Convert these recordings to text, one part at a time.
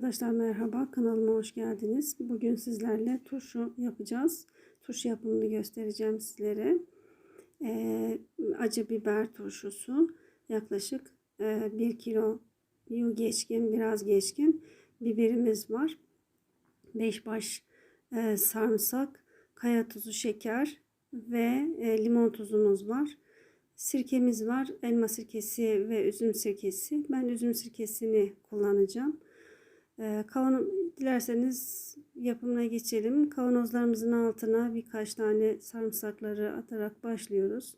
Arkadaşlar merhaba kanalıma hoş geldiniz. Bugün sizlerle turşu yapacağız. Turşu yapımını göstereceğim sizlere. Ee, acı biber turşusu yaklaşık e, 1 kilo geçkin biraz geçkin biberimiz var. 5 baş e, sarımsak, kaya tuzu, şeker ve e, limon tuzumuz var. Sirkemiz var. Elma sirkesi ve üzüm sirkesi. Ben üzüm sirkesini kullanacağım. Ee, dilerseniz yapımına geçelim. Kavanozlarımızın altına birkaç tane sarımsakları atarak başlıyoruz.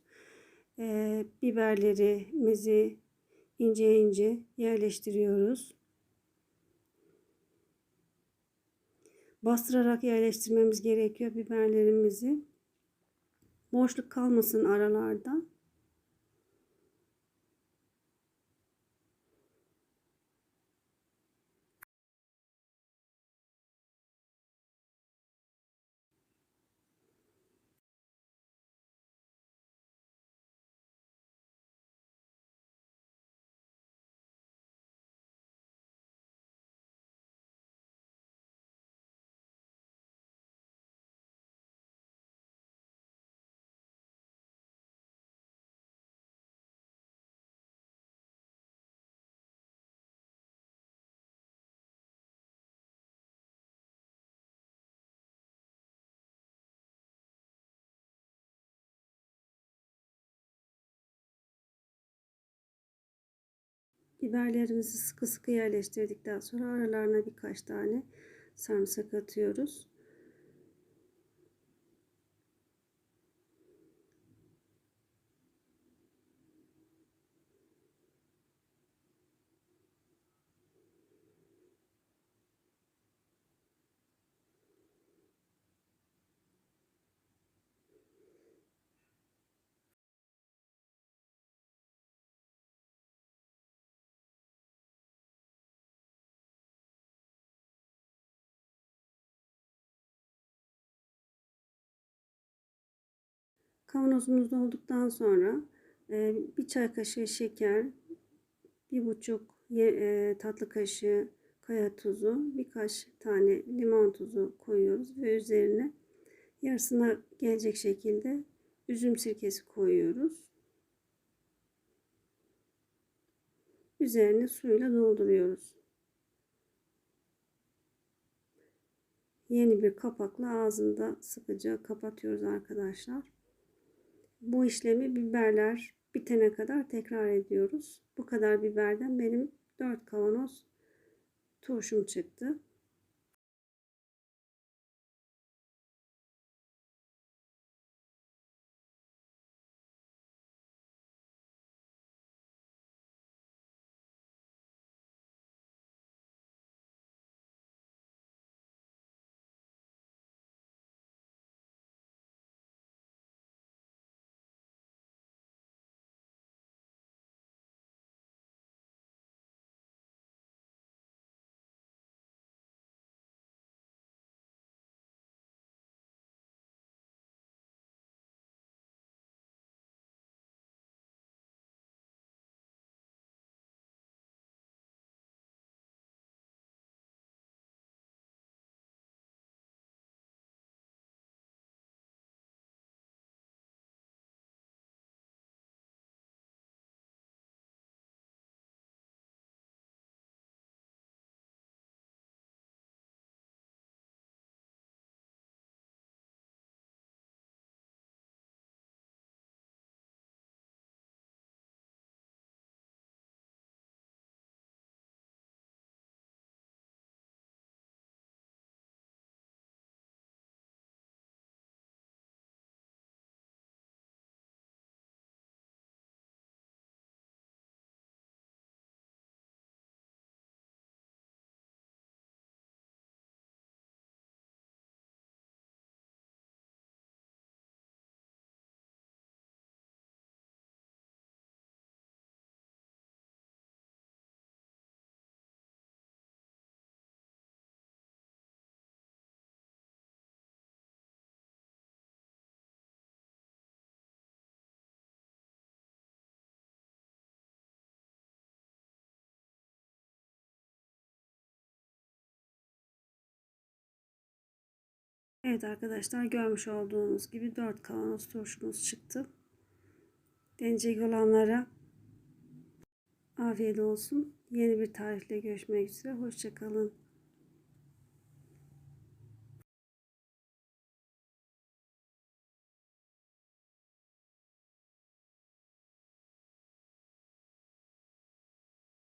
Ee, biberlerimizi ince ince yerleştiriyoruz. Bastırarak yerleştirmemiz gerekiyor biberlerimizi. Boşluk kalmasın aralarda. Biberlerimizi sıkı sıkı yerleştirdikten sonra aralarına birkaç tane sarımsak atıyoruz. Kavanozumuz dolduktan sonra e, bir çay kaşığı şeker, bir buçuk e, tatlı kaşığı kaya tuzu, birkaç tane limon tuzu koyuyoruz ve üzerine yarısına gelecek şekilde üzüm sirkesi koyuyoruz. Üzerine suyla dolduruyoruz. Yeni bir kapakla ağzında sıkıca kapatıyoruz arkadaşlar. Bu işlemi biberler bitene kadar tekrar ediyoruz. Bu kadar biberden benim 4 kavanoz turşum çıktı. Evet arkadaşlar görmüş olduğunuz gibi 4 kavanoz turşumuz çıktı. Deneyecek olanlara afiyet olsun. Yeni bir tarifle görüşmek üzere. Hoşçakalın.